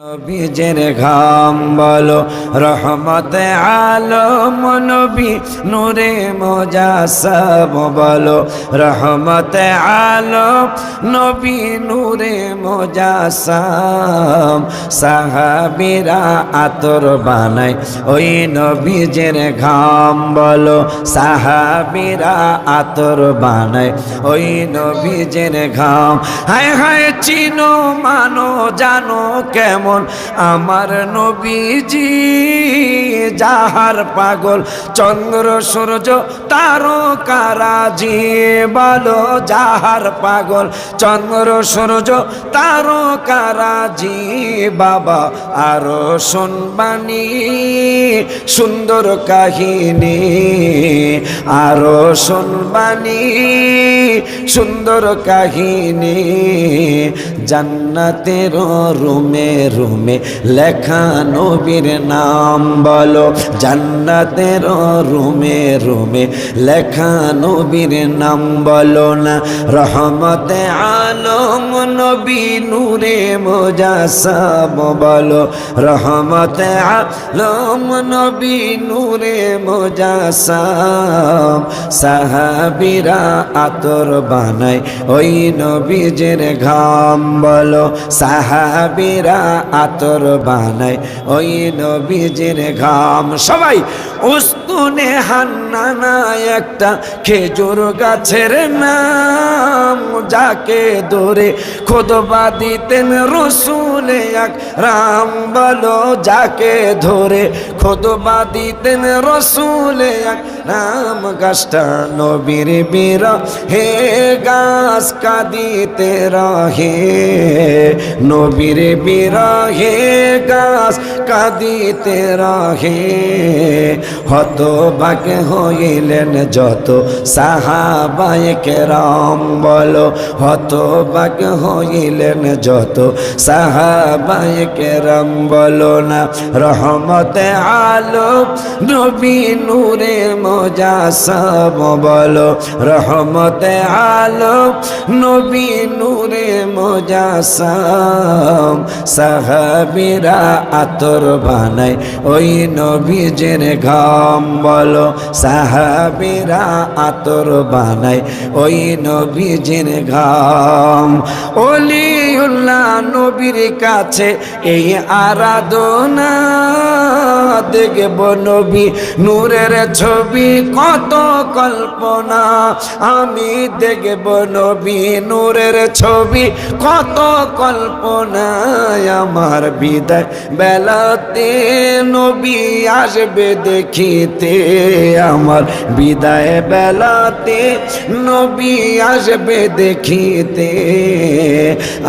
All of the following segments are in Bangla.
নবীজের ঘাম বলো, রহমতে আলম নবী, নূরে মোজাসম বলো, রহমতে আলম নবী, নূরে মোজাসম সাহাবিরা আতর বানায়, ওই নবীজের ঘাম বলো, সাহাবিরা আতর বানায়, ওই নবীজের ঘাম। হায় হায় চিনো, মানো, জানো কেমন আমার নবীজি, যাহার পাগল চন্দ্র, সূর্য তারকারাজি বলো, যাহার পাগল চন্দ্র, সূর্য তারকারাজি বাবা, আরও শুনবানি সুন্দর কাহিনী, আরও শুনবানি সুন্দর কাহিনী, জান্নাতের রুমে রুমে লেখা নবীর নাম বলো। জান্নাতের রুমে রুমে লেখা নবীর নাম বলো না। রহমতে আলম, নবী নূরে মোজাসাম বলো। রহমতে আলম, নবী নূরে মোজাসাম। সাহাবিরা আতর বানায় ওই নবীজের ঘাম বলো। সাহাবিরা আতর বানায়। ওই নবীজের ঘাম। সবাই, উস্তুনে হান্নানা একটা খেজুর গাছের নাম। যাকে ধরে খোদবা দিতেন রসুলে এক রাম বলো, যাকে ধরে খোদবা দিতেন রসুলে এক রাম গাছটা নবীর বীর। হে গাছ কাঁদিতে রহে নবীর বীর। হে গাছ কাঁদিতে রহে হত বাকে হইলেন যত সাহাবায় কেরাম, বলো হত বাকে হইলেন যত সাহাবায় কেরাম, বলো না রহমতে আলো, নবী নূরে মোজাসম বলো রহমতে আলো, নবী নূরে মোজাসম সাহাবিরা আতর বানায় ওই নবী নবীজের ঘাম বলো, সাহাবিরা আতর বানায় ওই নবী নবীজের ঘাম। অলিউল্লাহ নবীর কাছে এই আরাধনা দেখব নবী। নূরের ছবি কত কল্পনা, আমি দেখব নবী। নূরের ছবি কত কল্পনায় আমার বিদায়। বেলাতে নবী আসবে দেখিতে আমার। বিদায় বেলাতে নবী আসবে দেখিতে।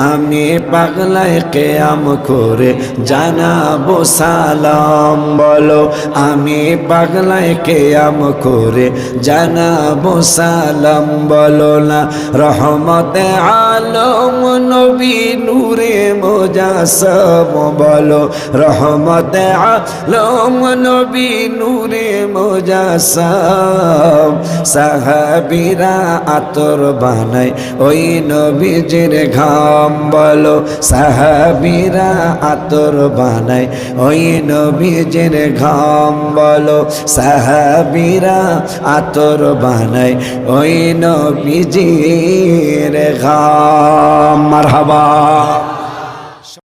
আমি পাগলায় কেয়াম করে জানাব সালাম, বলো আমি পাগলায় কেয়াম করে জানাব সালাম, বলো না রহমতে আলম, নবী নূরে মোজাসম, বলো রহমতে আলম নবী নূরে মোজাসম। সাহাবিরা আতর বানায় ওই নবীজির ঘাম বলো। সাহাবিরা আতর বানায় ওই নবীজির ঘাম বলো। সাহাবিরা আতর বানায় ওই নবীজির ঘাম। মারহাবা।